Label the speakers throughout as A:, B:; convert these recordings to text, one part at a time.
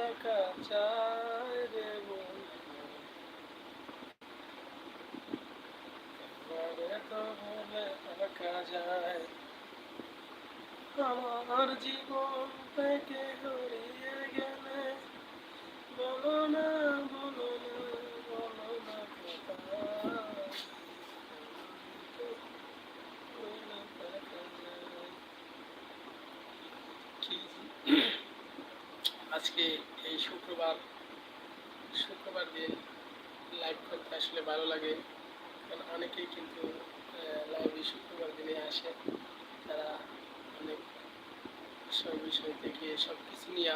A: বলে যায়। আমার জীবন থেকে হারিয়ে গেলে। বলো না বলো না বলো না কোথায় বলে থাকা যায়। কি আজকে এই শুক্রবার শুক্রবার দিন লাইভ করতে আসলে ভালো লাগে। কারণ অনেকেই কিন্তু লাইভে শুক্রবার দিনে আসে। তারা অনেক বিষয় বিষয় থেকে সব কিছু নিয়ে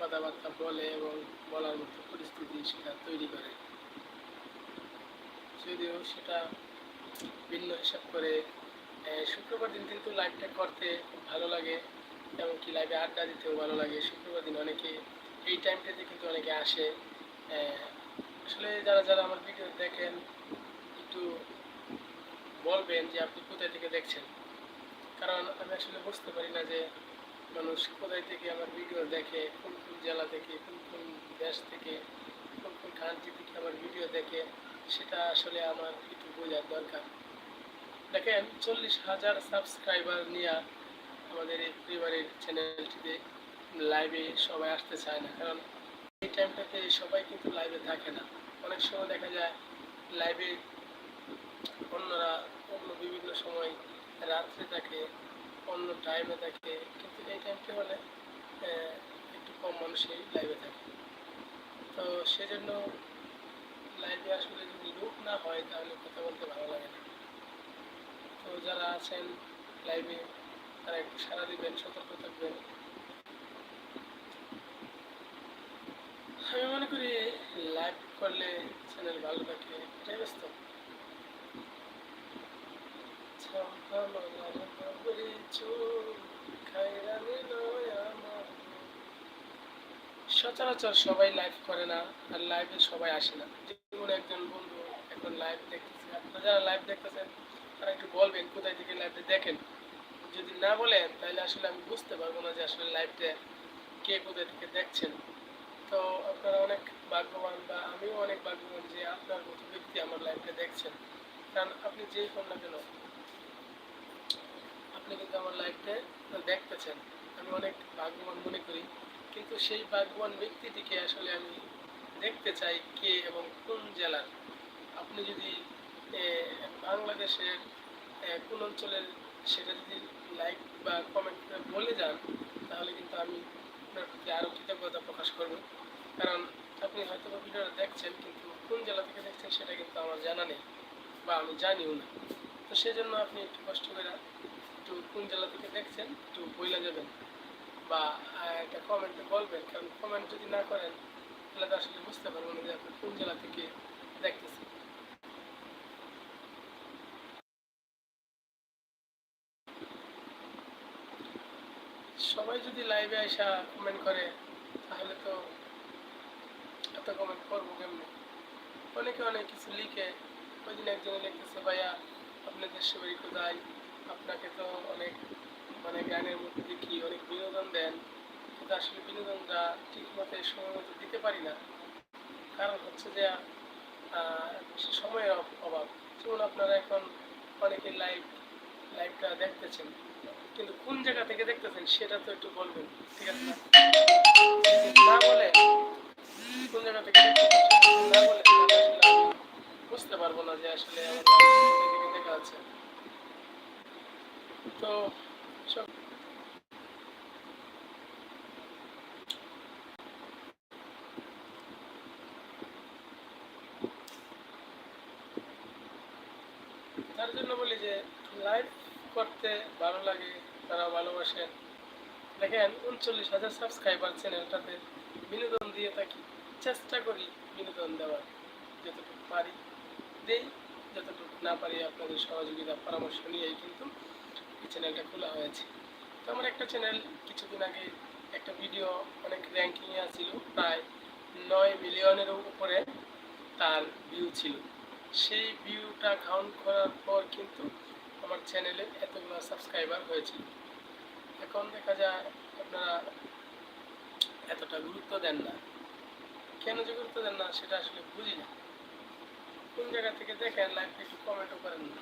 A: কথাবার্তা বলে এবং বলার মতো পরিস্থিতি সেটা তৈরি করে। যদিও সেটা ভিন্ন হিসাব করে শুক্রবার দিন কিন্তু লাইভটা করতে ভালো লাগে। এমনকি লাইভে আড্ডা দিতেও ভালো লাগে। শুক্রবার দিন অনেকে এই টাইমটাতে কিন্তু অনেকে আসে। আসলে যারা যারা আমার ভিডিও দেখেন, একটু বলবেন যে আপনি কোথায় থেকে দেখছেন? কারণ আমি আসলে বুঝতে পারি না যে মানুষ কোথায় থেকে আমার ভিডিও দেখে, কোন কোন জেলা থেকে, কোন কোন দেশ থেকে, কোন কোন কান্ট্রি থেকে আমার ভিডিও দেখে, সেটা আসলে আমার একটু বোঝার দরকার। দেখেন, চল্লিশ হাজার সাবস্ক্রাইবার নিয়ে আমাদের এই পরিবারের চ্যানেলটিতে লাইভে সবাই আসতে চায় না। কারণ এই টাইমটাতে সবাই কিন্তু লাইভে থাকে না। অনেক সময় দেখা যায় লাইভে অন্যরা অন্য বিভিন্ন সময় রাত্রে থাকে অন্য টাইমে থাকে। কিন্তু এই টাইমটা আহ, একটু কম মানুষই লাইভে থাকে। তো সেজন্য লাইভে আসলে যদি লোক না হয় তাহলে কথা বলতে ভালো লাগে না। তো যারা আছেন লাইভে তারা একটু সারা দিবেন, সতর্ক থাকবেন। আমি মনে করি লাইভ করলে চ্যানেল ভালো থাকে, এটাই ব্যস্ত সচরাচর সবাই লাইভ করে না, আর লাইভে সবাই আসে না। যেমন একজন বন্ধু এখন লাইভ দেখতেছে, আপনারা যারা লাইভ দেখতেছেন, তারা একটু বলবেন কোথায় থেকে লাইভে দেখেন। যদি না বলেন তাহলে আসলে আমি বুঝতে পারব না যে আসলে লাইভটা কে কোথায় থেকে দেখছেন। তো আপনারা অনেক ভাগ্যবান বা আমিও অনেক ভাগ্যবান যে আপনার মতো ব্যক্তি আমার লাইভটা দেখছেন। কারণ আপনি যেই কোন না কেন, আপনি কিন্তু আমার লাইভটা দেখতেছেন। আমি অনেক ভাগ্যবান মনে করি। কিন্তু সেই ভাগ্যবান ব্যক্তিটিকে আসলে আমি দেখতে চাই কে এবং কোন জেলার? আপনি যদি বাংলাদেশের কোন অঞ্চলের, সেটা যদি কমেন্ট করে বলে যান, তাহলে কিন্তু আমি আপনার প্রতি আরও কৃতজ্ঞতা প্রকাশ করব। কারণ আপনি হয়তো ভিডিওটা দেখছেন, কিন্তু কোন জেলা থেকে দেখছেন সেটা কিন্তু আমার জানা নেই বা আমি জানিও না। তো সেজন্য আপনি একটু কষ্ট করে একটু কোন জেলা থেকে দেখছেন একটু বইলা যাবেন বা একটা কমেন্টে বলবেন। কারণ কমেন্ট যদি না করেন, তাহলে তো আসলে বুঝতে পারব না যে আপনি কোন জেলা থেকে দেখতেছেন। সবাই যদি লাইভে আসা কমেন্ট করে, তাহলে তো এত কমেন্ট করব কেমনি? অনেকে অনেক কিছু লিখে ওই দিন একজনে লিখতেছে, ভাইয়া, আপনার দেশের বাড়ি কোথায়? আপনাকে তো অনেক মানে গানের মধ্যে দেখি, অনেক বিনোদন দেন। কিন্তু আসলে বিনোদনটা ঠিক মতো সময় মতো দিতে পারি না। কারণ হচ্ছে যে সময়ের অভাব। যেমন আপনারা এখন অনেকে লাইভ লাইভটা দেখতেছেন। কিন্তু কোন জায়গা থেকে দেখতেছেন সেটা তো একটু বলবেন, ঠিক আছে না? বলে কোন জায়গা থেকে না বলে বুঝতে পারব না যে আসলে দেখা আছে তো সব তার জন্য বলি যে লাইভ করতে ভালো লাগে তারা ভালোবাসেন। দেখেন, উনচল্লিশ হাজার সাবস্ক্রাইবার চ্যানেলটাতে বিনোদন দিয়ে থাকি। চেষ্টা করি বিনোদন দেওয়ার, যতটুকু পারি দেই, যতটুকু না পারি আপনাদের সহযোগিতা, পরামর্শ নিয়েই কিন্তু এই চ্যানেলটা খোলা হয়েছে। তো আমার একটা চ্যানেল কিছুদিন আগে একটা ভিডিও অনেক র্যাঙ্কিংয়ে আছিল, প্রায় নয় মিলিয়নের উপরে তার ভিউ ছিল। সেই ভিউটা কাউন্ট করার পর কিন্তু আমার চ্যানেলে এতগুলো সাবস্ক্রাইবার হয়েছে। এখন দেখা যায় আপনারা এতটা গুরুত্ব দেন না। কেন যে গুরুত্ব দেন না সেটা আসলে বুঝি না। কোন জায়গা থেকে দেখেন লাইফটা একটু কমেন্টও করেন না।